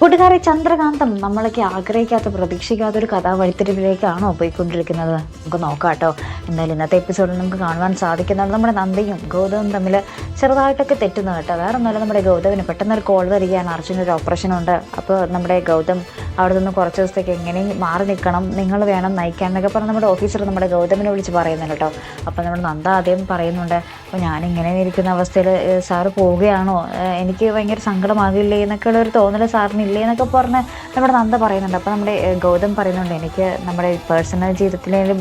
കൂട്ടുകാരെ ചന്ദ്രകാന്തം നമ്മളൊക്കെ ആഗ്രഹിക്കാത്ത പ്രതീക്ഷിക്കാത്ത ഒരു കഥാ വഴിത്തിരിവിലേക്കാണോ പോയിക്കൊണ്ടിരിക്കുന്നത്? നമുക്ക് നോക്കാം കേട്ടോ. എന്തായാലും ഇന്നത്തെ എപ്പിസോഡിൽ നമുക്ക് കാണുവാൻ സാധിക്കുന്നത് നമ്മുടെ നന്ദിയും ഗൗതവും തമ്മിൽ ചെറുതായിട്ടൊക്കെ തെറ്റുന്നു കേട്ടോ. വേറെ ഒന്നുമല്ല നമ്മുടെ ഗൗതവിന് പെട്ടെന്നൊരു കോൾ വരികയാണ്. അർജുന ഒരു ഓപ്പറേഷൻ ഉണ്ട്. അപ്പോൾ നമ്മുടെ ഗൗതം അവിടെ നിന്ന് കുറച്ച് ദിവസത്തേക്ക് എങ്ങനെ മാറി നിൽക്കണം. നിങ്ങൾ വേണം നയിക്കാൻ എന്നൊക്കെ പറഞ്ഞ് നമ്മുടെ ഓഫീസർ നമ്മുടെ ഗൗതമിനെ വിളിച്ച് പറയുന്നുണ്ട് കേട്ടോ. അപ്പോൾ നമ്മുടെ നന്ദ ആദ്യം പറയുന്നുണ്ട് അപ്പോൾ ഞാനിങ്ങനെ ഇരിക്കുന്ന അവസ്ഥയിൽ സാറ് പോവുകയാണോ? എനിക്ക് ഭയങ്കര സങ്കടമാകില്ലേ എന്നൊക്കെ ഒരു തോന്നൽ സാറിനില്ലേ എന്നൊക്കെ പറഞ്ഞ് നമ്മുടെ നന്ദ പറയുന്നുണ്ട്. അപ്പോൾ നമ്മുടെ ഗൗതം പറയുന്നുണ്ട് എനിക്ക് നമ്മുടെ പേഴ്സണൽ ജീവിതത്തിലും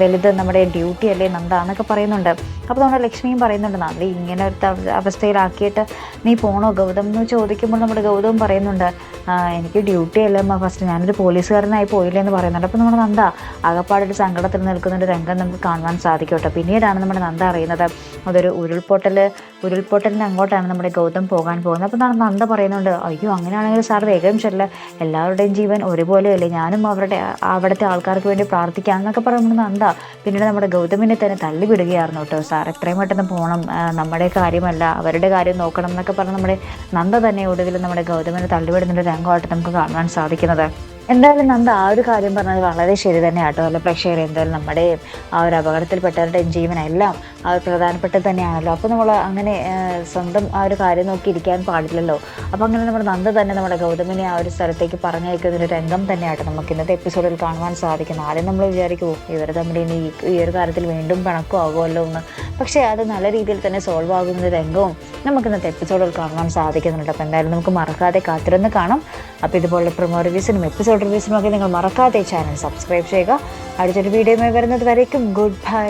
വലുത് നമ്മുടെ ഡ്യൂട്ടി അല്ലേ നന്ദ എന്നൊക്കെ പറയുന്നുണ്ട്. അപ്പോൾ നമ്മുടെ ലക്ഷ്മിയും പറയുന്നുണ്ട് നന്ദ ഇങ്ങനെ ഒരു അവസ്ഥയിലാക്കിയിട്ട് നീ പോണോ? ഗൗതം എന്ന് ചോദിക്കുമ്പോൾ നമ്മുടെ ഗൗതവും പറയുന്നുണ്ട് "ആ, എനിക്ക് ഡ്യൂട്ടി അല്ല അമ്മ. ഫസ്റ്റ് ഞാനൊരു പോലീസുകാരനായി പോയില്ലേ എന്ന് പറയുന്നുണ്ട്. അപ്പോൾ നമ്മുടെ നന്ദ ആകപ്പാടൊരു സങ്കടത്തിൽ നിൽക്കുന്ന ഒരു രംഗം നമുക്ക് കാണുവാൻ സാധിക്കും കേട്ടോ പിന്നീടാണ് നമ്മുടെ നന്ദ അറിയുന്നത് അതൊരു ഉരുൾപൊട്ടൽ ഉരുൾപൊട്ടലിന് അങ്ങോട്ടാണ് നമ്മുടെ ഗൗതം പോകാൻ പോകുന്നത്. അപ്പോൾ നമ്മുടെ നന്ദ പറയുന്നുണ്ട് അയ്യോ അങ്ങനെയാണെങ്കിൽ സാർ വേഗം ചെല്ല. എല്ലാവരുടെയും ജീവൻ ഒരുപോലെയല്ലേ. ഞാനും അവരുടെ അവിടുത്തെ ആൾക്കാർക്ക് വേണ്ടി പ്രാർത്ഥിക്കാം എന്നൊക്കെ പറയുമ്പോൾ നന്ദ പിന്നീട് നമ്മുടെ ഗൗതമിനെ തന്നെ തള്ളിവിടുകയായിരുന്നു കേട്ടോ. സാർ എത്രയും പെട്ടെന്ന് പോകണം നമ്മുടെ കാര്യമല്ല. അവരുടെ കാര്യം നോക്കണം എന്നൊക്കെ പറഞ്ഞ് നമ്മുടെ നന്ദ തന്നെ ഒടുവിൽ നമ്മുടെ ഗൗതമിനെ തള്ളിവിടുന്ന ഒരു രംഗമായിട്ട് നമുക്ക് കാണുവാൻ സാധിക്കുന്നത്. എന്തായാലും നന്ദ ആ ഒരു കാര്യം പറഞ്ഞത് വളരെ ശരി തന്നെ ആട്ടോ അല്ല പ്രേക്ഷകർ എന്തായാലും നമ്മുടെ ആ ഒരു അപകടത്തിൽപ്പെട്ടവരുടെയും ജീവനെല്ലാം ആ പ്രധാനപ്പെട്ടത് തന്നെയാണല്ലോ. അപ്പോൾ നമ്മൾ അങ്ങനെ സ്വന്തം ആ ഒരു കാര്യം നോക്കി ഇരിക്കാൻ പാടില്ലല്ലോ. അപ്പോൾ അങ്ങനെ നമ്മുടെ നന്ദ തന്നെ നമ്മുടെ ഗൗതമിനെ ആ ഒരു സ്ഥലത്തേക്ക് പറഞ്ഞയക്കുന്ന ഒരു രംഗം തന്നെയാട്ടോ നമുക്ക് ഇന്നത്തെ എപ്പിസോഡിൽ കാണുവാൻ സാധിക്കുന്നു ആദ്യം നമ്മൾ വിചാരിക്കുമോ ഇവർ തമ്മിൽ ഇനി ഈ- ഒരു കാര്യത്തിൽ വീണ്ടും പിണക്കമാകുമല്ലോ എന്ന്. പക്ഷേ അത് നല്ല രീതിയിൽ തന്നെ സോൾവ് ആകുന്ന രംഗവും നമുക്ക് ഇന്നത്തെ എപ്പിസോഡിൽ കാണാൻ സാധിക്കുന്നുണ്ട്. അപ്പോൾ എന്തായാലും നമുക്ക് മറക്കാതെ കാത്തിരുന്ന് കാണാം. അപ്പോൾ ഇതുപോലുള്ള പ്രൊമോ റിവ്യൂസിനും എപ്പിസോഡ് റിവ്യൂസിനും ഒക്കെ നിങ്ങൾ മറക്കാതെ ചാനൽ സബ്സ്ക്രൈബ് ചെയ്യുക. അടുത്തൊരു വീഡിയോയുമായി വരുന്നത് വരയ്ക്കും ഗുഡ് ബൈ